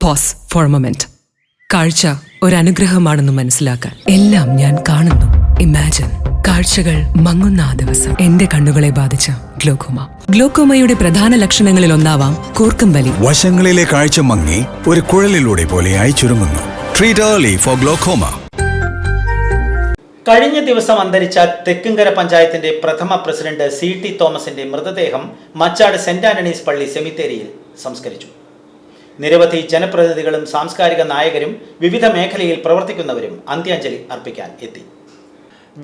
Pose four moment കാഴ്ച അനുഗ്രഹമാണെന്ന് മനസ്സിലാക്കാൻ എല്ലാം ഞാൻ കാണുന്നു. ഇമാജിൻ കാഴ്ചകൾ മങ്ങുന്ന ആ ദിവസം. എന്റെ കണ്ണുകളെ ബാധിച്ച ഗ്ലോക്കോമ. ഗ്ലോക്കോമയുടെ പ്രധാന ലക്ഷണങ്ങളിൽ ഒന്നാവാം കൂർക്കം വലി വശങ്ങളിലെ കാഴ്ച മങ്ങി ഒരു കുഴലിലൂടെ പോലെയായി ചുരുങ്ങുന്നു. ട്രീറ്റ് ഏർലി ഫോർ ഗ്ലോക്കോമ കഴിഞ്ഞ ദിവസം അന്തരിച്ച തെക്കുംകര പഞ്ചായത്തിന്റെ പ്രഥമ പ്രസിഡന്റ് സി ടി തോമസിന്റെ മൃതദേഹം മച്ചാട് സെന്റ് ആന്റണീസ് പള്ളി സെമിത്തേരിയിൽ സംസ്കരിച്ചു. നിരവധി ജനപ്രതിനിധികളും സാംസ്കാരിക നായകരും വിവിധ മേഖലയിൽ പ്രവർത്തിക്കുന്നവരും അന്ത്യാഞ്ജലി അർപ്പിക്കാൻ എത്തി.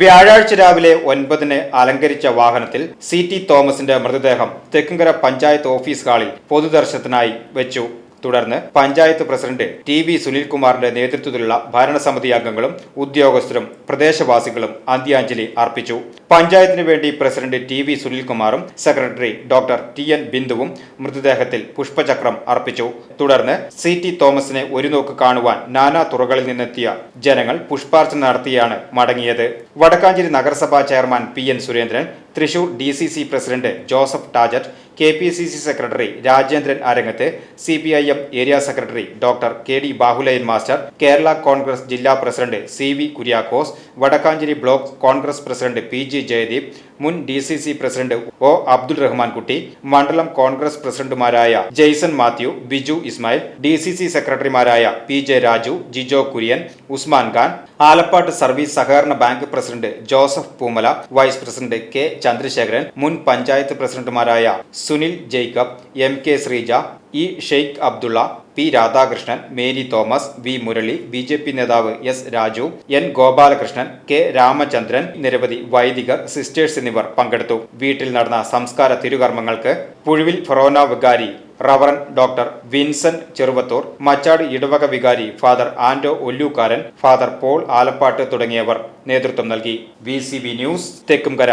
വ്യാഴാഴ്ച രാവിലെ ഒൻപതിന് അലങ്കരിച്ച വാഹനത്തിൽ സി ടി തോമസിന്റെ മൃതദേഹം തെക്കുംകര പഞ്ചായത്ത് ഓഫീസ് ഹാളിൽ പൊതുദർശനത്തിനായി വെച്ചു. തുടർന്ന് പഞ്ചായത്ത് പ്രസിഡന്റ് ടി വി സുനിൽകുമാറിന്റെ നേതൃത്വത്തിലുള്ള ഭരണസമിതി അംഗങ്ങളും ഉദ്യോഗസ്ഥരും പ്രദേശവാസികളും അന്ത്യാഞ്ജലി അർപ്പിച്ചു. പഞ്ചായത്തിന് വേണ്ടി പ്രസിഡന്റ് ടി വി സുനിൽകുമാറും സെക്രട്ടറി ഡോക്ടർ ടി എൻ ബിന്ദുവും മൃതദേഹത്തിൽ പുഷ്പചക്രം അർപ്പിച്ചു. തുടർന്ന് സി ടി തോമസിനെ ഒരു നോക്ക് കാണുവാൻ നാനാ തുറകളിൽ നിന്നെത്തിയ ജനങ്ങൾ പുഷ്പാർച്ചന നടത്തിയാണ് മടങ്ങിയത്. വടക്കാഞ്ചേരി നഗരസഭാ chairman P N Surendran Thrissur D C C president Joseph Tajet K P C C secretary Rajendran Arangath C P I M area secretary doctor K D Bahuleyan master Kerala Congress ജില്ലാ president C V Kuriakose Vadakkanchery block Congress president P G Jayadeep മുൻ D C C president O Abdul Rahman Kutty മണ്ഡലം കോൺഗ്രസ് പ്രസിഡന്റുമാരായ Jaison Mathew Biju Ismail D C C സെക്രട്ടറിമാരായ P J Raju Jijo Kurian Usman Khan Alappatt service സഹകരണ bank president Joseph Poomala vice president K Chandrasekharan മുൻ പഞ്ചായത്ത് പ്രസിഡന്റുമാരായ Sunil Jacob M K Sreeja E Sheikh Abdullah P Radhakrishnan Mary Thomas V Murali B J P നേതാവ് S Raju N Gopalakrishnan K Ramachandran നിരവധി വൈദികർ sisters എന്നിവർ പങ്കെടുത്തു. വീട്ടിൽ നടന്ന സംസ്കാര തിരുകർമ്മങ്ങൾക്ക് പുഴുവിൽ ഫൊറോന വികാരി reverend doctor Vincent Cheruvathur Machad ഇടവക വികാരി father Anto Ollukkaran father Paul Alappatt തുടങ്ങിയവർ നേതൃത്വം നൽകി. V news Thekkumkara.